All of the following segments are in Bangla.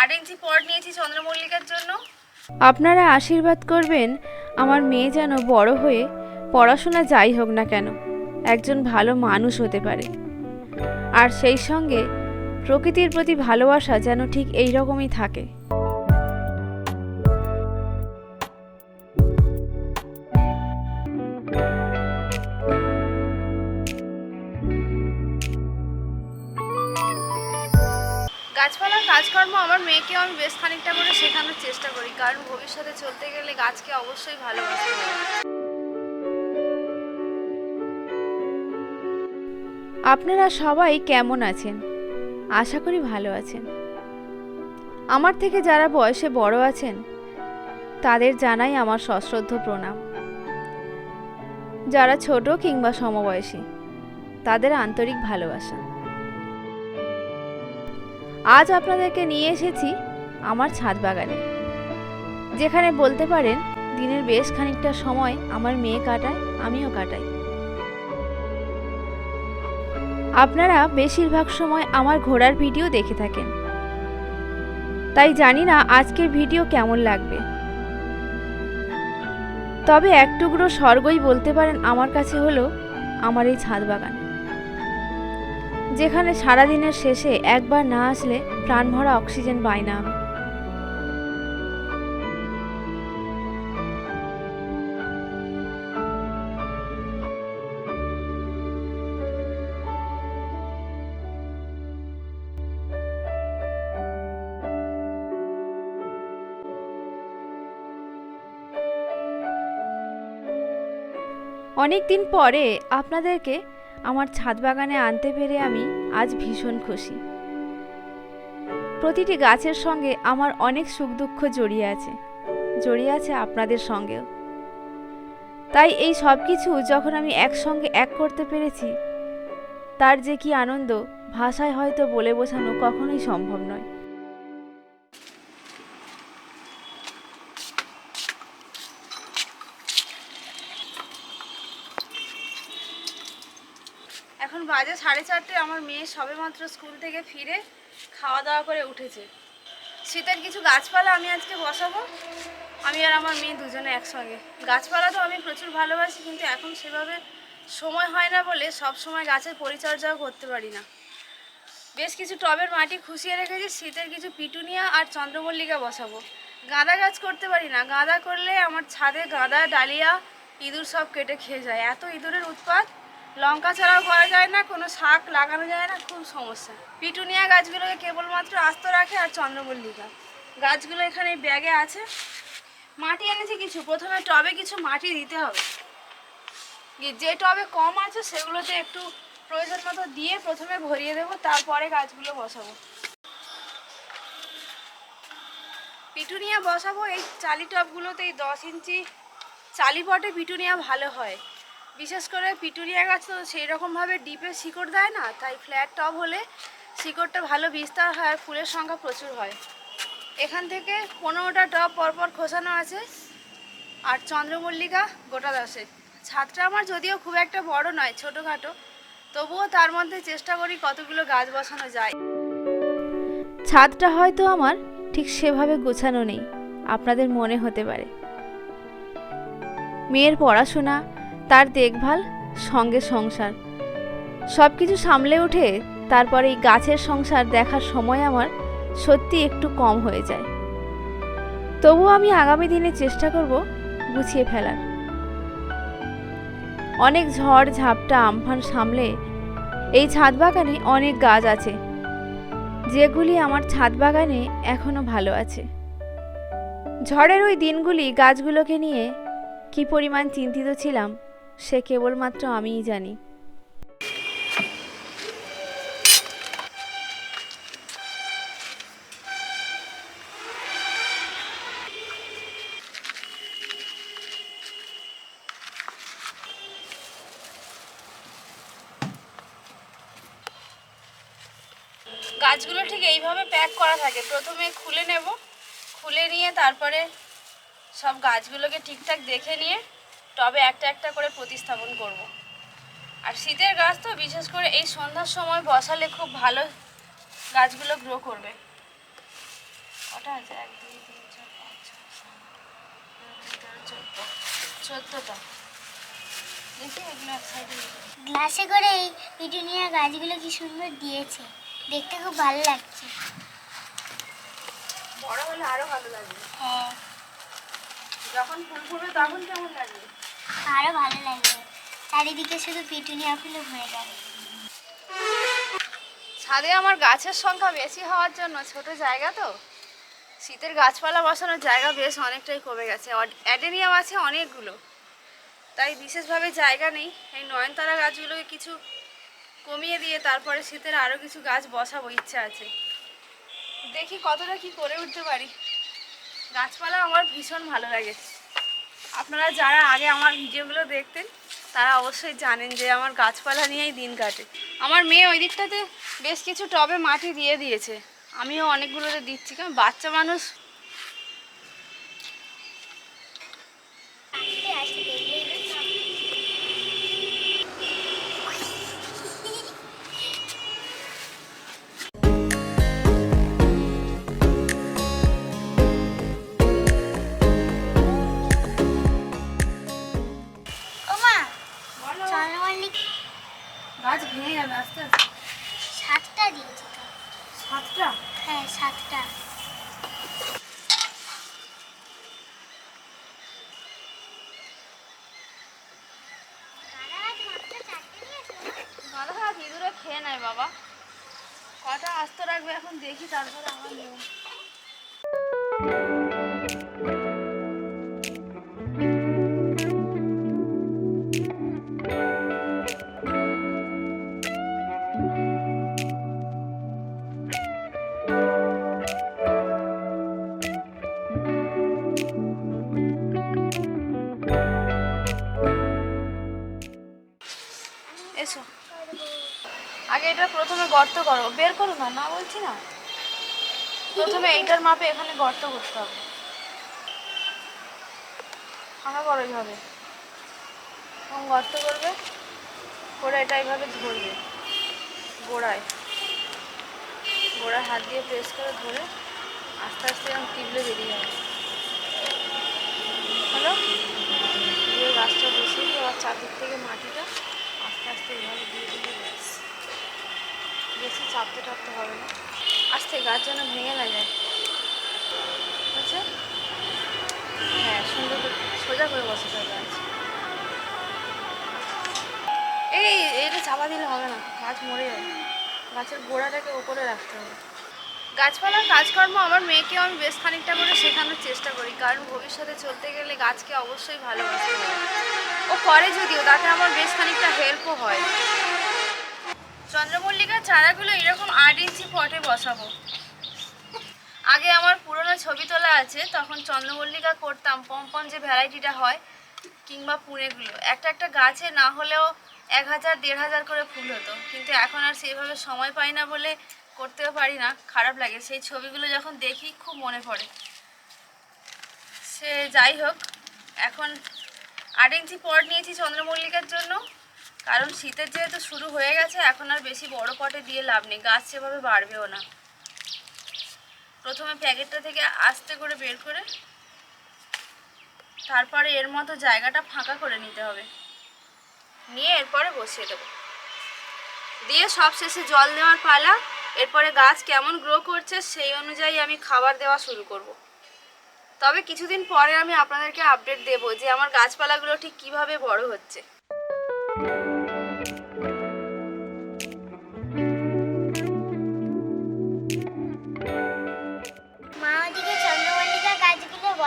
আট ইঞ্চি পট নিয়েছি চন্দ্রমল্লিকার জন্য। আপনারা আশীর্বাদ করবেন, আমার মেয়ে যেন বড় হয়ে পড়াশোনা যাই হোক না কেন, একজন ভালো মানুষ হতে পারে। আর সেই সঙ্গে প্রকৃতির প্রতি ভালোবাসা যেন ঠিক এই রকমই থাকে। গাছপালার কাজকর্ম আমার মেয়েকেও আমি বেশ খানিকটা করে শেখানোর চেষ্টা করি, কারণ ভবিষ্যতে চলতে গেলে গাছকে অবশ্যই ভালোবাসতে হবে আপনারা সবাই কেমন আছেন? আশা করি ভালো আছেন। আমার থেকে যারা বয়সে বড় আছেন, তাদের জানাই আমার সশ্রদ্ধ প্রণাম। যারা ছোট কিংবা সমবয়সী, তাদের আন্তরিক ভালোবাসা। আজ আপনাদেরকে নিয়ে এসেছি আমার ছাদ বাগানে। যেখানে বলতে পারেন, দিনের বেশ খানিকটা সময় আমার মেয়ে কাটায়, আমিও কাটাই। আপনারা বেশিরভাগ সময় আমার ঘোরার ভিডিও দেখে থাকেন। তাই জানি না আজকের ভিডিও কেমন লাগবে। তবে এক টুকরো স্বর্গই বলতে পারেন আমার কাছে হলো আমার এই ছাদ বাগান। যেখানে সারাদিনের শেষে একবার না আসলে প্রাণভরা অক্সিজেন পাই না। আমি অনেক দিন পরে আপনাদেরকে আমার ছাদ বাগানে আনতে পেরে আমি আজ ভীষণ খুশি। প্রতিটি গাছের সঙ্গে আমার অনেক সুখ দুঃখ জড়িয়ে আছে জড়িয়ে আছে আপনাদের সঙ্গেও। তাই এই সব কিছু যখন আমি একসঙ্গে এক করতে পেরেছি, তার যে কি আনন্দ, ভাষায় হয়তো বলে বোঝানো কখনোই সম্ভব নয় এখন বাজে সাড়ে চারটে আমার মেয়ে সবেমাত্র স্কুল থেকে ফিরে খাওয়া দাওয়া করে উঠেছে। শীতের কিছু গাছপালা আমি আজকে বসাবো। আমি আর আমার মেয়ে দুজনে একসঙ্গে। গাছপালা তো আমি প্রচুর ভালোবাসি, কিন্তু এখন সেভাবে সময় হয় না বলে সব সময় গাছের পরিচর্যাও করতে পারি না। বেশ কিছু টবের মাটি খুশিয়ে রেখেছি, শীতের কিছু পিটুনিয়া আর চন্দ্রমল্লিকা বসাবো। গাঁদা গাছ করতে পারি না। গাঁদা করলে আমার ছাদে গাঁদা, ডালিয়া, ইঁদুর সব কেটে খেয়ে যায়। এত ইঁদুরের উৎপাত। লঙ্কা ছাড়াও করা যায় না, কোনো শাক লাগানো যায় না, খুব সমস্যা। পিটুনিয়া গাছগুলোকে কেবলমাত্র আস্ত রাখে আর চন্দ্রমল্লিকা। গাছগুলো এখানে ব্যাগে আছে। মাটি এনেছি কিছু। প্রথমে টবে কিছু মাটি দিতে হবে। যে- টবে কম আছে, সেগুলোতে একটু প্রয়োজন মতো দিয়ে প্রথমে ভরিয়ে দেবো, তারপরে গাছগুলো বসাবো। পিটুনিয়া বসাবো। এই চালি টবগুলোতে এই দশ ইঞ্চি চালি পটে পিটুনিয়া ভালো হয়। বিশেষ করে পিটুরিয়া গাছ তো সেই রকমভাবে ডিপে শিকড় দেয় না, তাই ফ্ল্যাট টব হলে শিকড়টা ভালো বিস্তার হয়, ফুলের সংখ্যা প্রচুর হয়। এখান থেকে পনেরোটা টব পরপর খোসানো আছে, আর চন্দ্রমল্লিকা গোটা দশে ছাদটা আমার যদিও খুব একটা বড় নয়, ছোটোখাটো, তবুও তার মধ্যে চেষ্টা করি কতগুলো গাছ বসানো যায়। ছাদটা হয়তো আমার ঠিক সেভাবে গোছানো নেই, আপনাদের মনে হতে পারে। মেয়ের পড়াশোনা তার দেখভাল, সঙ্গে সংসার। সব কিছু সামলে উঠে তারপরে এই গাছের সংসার দেখার সময় আমার সত্যি একটু কম হয়ে যায়। তবুও আমি আগামী দিনে চেষ্টা করব গুছিয়ে ফেলার। অনেক ঝড়, ঝাপটা, আমফান সামলে এই ছাদ বাগানে অনেক গাছ আছে। যেগুলি আমার ছাদ বাগানে এখনও ভালো আছে। ঝড়ের ওই দিনগুলি গাছগুলোকে নিয়ে কি পরিমাণ চিন্তিত ছিলাম সে কেবলমাত্র আমিই জানি। গাছগুলো ঠিক এইভাবে প্যাক করা থাকে। প্রথমে খুলে নেব, খুলে নিয়ে তারপরে সব গাছগুলোকে ঠিকঠাক দেখে নিয়ে টবে একটা একটা করে প্রতিস্থাপন করব। আর শীতের গাছ তো বিশেষ করে এই সন্ধ্যার সময় বসালে খুব ভালো গাছগুলো গ্রো করবে। কটা আছে? এক দুই তিন চার পাঁচ চোদ্দ চোদ্দোটা। গ্লাসে করে এই পিটুনিয়া গাছগুলো কি সুন্দর দিয়েছে। দেখতে খুব ভালো লাগছে। বড় হলে আরও ভালো লাগবে। হ্যাঁ। যখন ফুল ফুলবে তখন কেমন লাগবে? আরও ভালো লাগবে চারিদিকে শুধু পিটুনিয়া ফুলে ভরে যাবে ছাদে আমার গাছের সংখ্যা বেশি হওয়ার জন্য ছোট জায়গা তো। শীতের গাছপালা বসানোর জায়গা বেশ অনেকটাই কমে গেছে। অ্যাডেনিয়াম আছে অনেকগুলো। তাই বিশেষভাবে জায়গা নেই। এই নয়নতারা গাছগুলোকে কিছু কমিয়ে দিয়ে তারপরে শীতের আরও কিছু গাছ বসাবো, ইচ্ছা আছে। দেখি কতটা কি করে উঠতে পারি। গাছপালা আমার ভীষণ ভালো লাগে। আপনারা যারা আগে আমার ভিডিওগুলো দেখতেন, তারা অবশ্যই জানেন যে আমার গাছপালা নিয়েই দিন কাটে। আমার মেয়ে ওই দিকটাতে বেশ কিছু টবে মাটি দিয়ে দিয়েছে। আমিও অনেকগুলোতে দিচ্ছি, কারণ বাচ্চা মানুষ বাবা। কটা আস্ত রাখবে এখন দেখি তারপরে আমার এসো। আগে এটা প্রথমে গর্ত করো। বের করো না না বলছি না। প্রথমে এইটার মাপে এখানে গর্ত করতে হবে। ফাঁকা করো এইভাবে। এবং গর্ত করবে, করে এটা এইভাবে ধরবে। গোড়ায়। গোড়ায় হাত দিয়ে প্রেস করে ধরে আস্তে আস্তে এরকম টিপলে বেরিয়ে যাবে। হলো? দিয়ে গাছটা বসিয়ে দিয়ে আবার চারদিক থেকে মাটিটা আস্তে আস্তে এইভাবে দিয়ে দিলে বেশি চাপতে টাপতে হবে না। আস্তে গাছ যেন ভেঙে না যায়। বুঝছে? হ্যাঁ সুন্দর সোজা করে বসে গাছ। এই এটা চাপা দিলে হবে না, গাছ মরে যাবে। গাছের গোড়াটাকে ওপরে রাখতে হবে। গাছপালার কাজকর্ম আমার মেয়েকেও আমি বেশ খানিকটা করে শেখানোর চেষ্টা করি, কারণ ভবিষ্যতে চলতে গেলে গাছকে অবশ্যই ভালোবাসতে হবে। ও করে যদিও, তাতে আমার বেশ খানিকটা হেল্পও হয়। চন্দ্রমল্লিকার চারাগুলো এরকম আট ইঞ্চি পটে বসাবো। আগে আমার পুরনো ছবি তোলা আছে, তখন চন্দ্রমল্লিকা করতাম, পম্পম যে ভ্যারাইটিটা হয়, কিংবা পুনেগুলো। একটা একটা গাছে না হলেও এক হাজার, দেড় হাজার করে ফুল হতো। কিন্তু এখন আর সেইভাবে সময় পাই না বলে করতেও পারি না, খারাপ লাগে। সেই ছবিগুলো যখন দেখি, খুব মনে পড়ে। সে যাই হোক, এখন আট ইঞ্চি পট নিয়েছি চন্দ্রমল্লিকার জন্য। কারণ শীতের যেহেতু শুরু হয়ে গেছে, এখন আর বেশি বড় পটে দিয়ে লাভ নেই। গাছ সেভাবে বাড়বেও না। প্রথমে প্যাকেটটা থেকে আস্তে করে বের করে তারপরে এর মতো জায়গাটা ফাঁকা করে নিতে হবে। নিয়ে এরপরে বসিয়ে দেবো। দিয়ে সব শেষে জল দেওয়ার পালা, এরপরে গাছ কেমন গ্রো করছে সেই অনুযায়ী আমি খাবার দেওয়া শুরু করব। তবে কিছুদিন পরে আমি আপনাদেরকে আপডেট দেবো যে আমার গাছপালাগুলো ঠিক কীভাবে বড় হচ্ছে।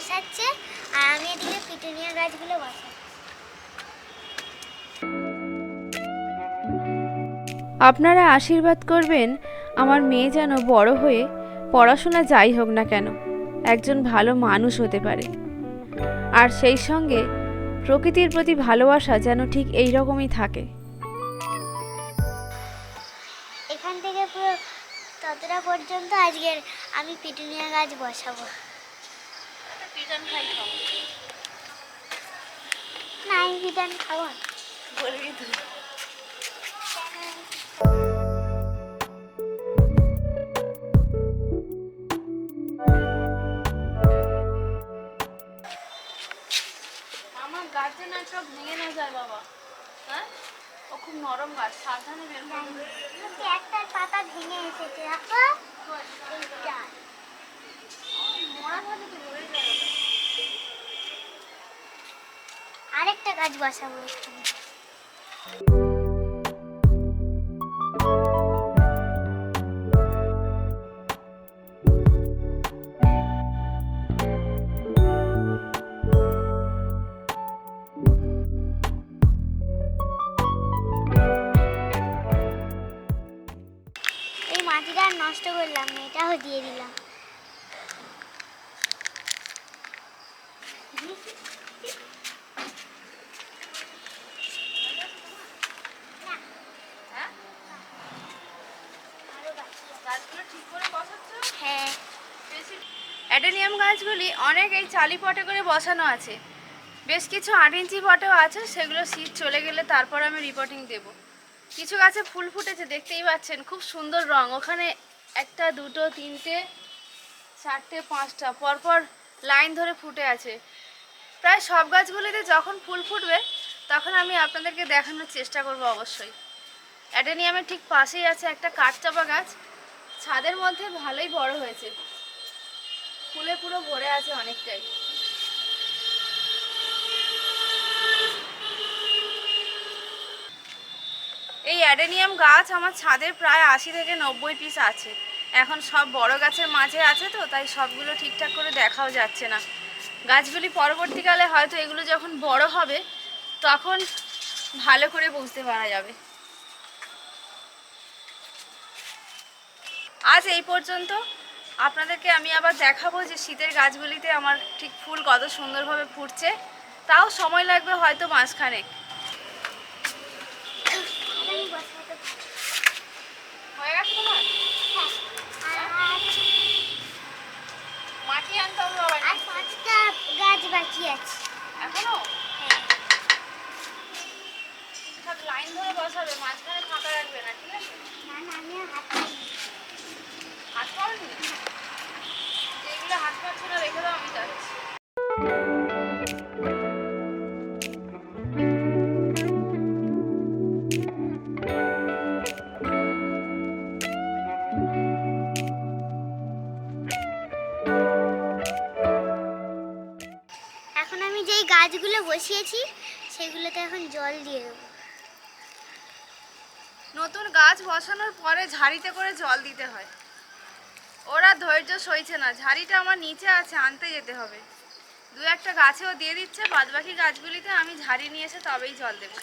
বসাচ্ছে আর আমি এদিকে পিটুনিয়া গাছগুলো বসাচ্ছি। আপনারা আশীর্বাদ করবেন আমার মেয়ে যেন বড় হয়ে পড়াশোনা যাই হোক না কেন একজন ভালো মানুষ হতে পারে। আর সেই সঙ্গে প্রকৃতির প্রতি ভালোবাসা যেন ঠিক এই রকমই থাকে। এখান থেকে পুরো ততটা পর্যন্ত আজকের আমি পিটুনিয়া গাছ বসাবো। ভিটান খাই খাও। না আমি ভিটান খাব বলবি তুই আমার গাছে না সব ভেঙে না যায় বাবা। হ্যাঁ? ও খুব নরম গাছ সাবধানে বের একটার পাতা ভেঙে এসেছে আরেকটা গাছ বসাবো এখানে অ্যাডেনিয়াম গাছগুলি অনেক এই চালি পটে করে বসানো আছে। বেশ কিছু আট ইঞ্চি পটেও আছে, সেগুলো শীত চলে গেলে তারপর আমি রিপোর্টিং দেব। কিছু গাছে ফুল ফুটেছে, দেখতেই পাচ্ছেন, খুব সুন্দর রং। ওখানে একটা, দুটো, তিনটে, চারটে, পাঁচটা, পরপর লাইন ধরে ফুটে আছে। প্রায় সব গাছগুলিতে যখন ফুল ফুটবে, তখন আমি আপনাদেরকে দেখানোর চেষ্টা করব অবশ্যই। অ্যাডেনিয়ামের ঠিক পাশেই আছে একটা কাঠচাপা গাছ। ছাদের মধ্যে ভালোই বড় হয়েছে। ফুলে পুরো ভরে আছে অনেকটাই। এই অ্যাডেনিয়াম গাছ আমার ছাদে প্রায় আশি থেকে নব্বই পিস আছে। এখন সব বড় গাছের মাঝে আছে তো, তাই সবগুলো ঠিকঠাক করে দেখাও যাচ্ছে না। গাছগুলি পরবর্তীকালে হয়তো এগুলো যখন বড় হবে, তখন ভালো করে বুঝতে পারা যাবে। আজ এই পর্যন্ত। আপনাদেরকে আমি আবার দেখাবো যে শীতের গাছগুলিতে আমার ঠিক ফুল কত সুন্দরভাবে ফুটছে। তাও সময় লাগবে হয়তো পারি। হয়ে গেছে তোমার? মাটি আনতে হবে আর পাঁচটা গাছ বাকি আছে। এখনও? লাইন ধরে বসাবে মাঝখানে ফাঁকা রাখবে না ঠিক আছে? না না আমি হাত পাইনি। এখন আমি যেই গাছগুলো বসিয়েছি, সেগুলোতে এখন জল দিয়ে দেবো। নতুন গাছ বসানোর পরে ঝাড়িতে করে জল দিতে হয়। ওরা ধৈর্য সইছে না। ঝাড়িটা আমার নিচে আছে, আনতে যেতে হবে। দু একটা গাছেও দিয়ে দিচ্ছে, বাদবাকি গাছগুলিতে আমি ঝাড়ি নিয়ে এসে তবেই জল দেবো।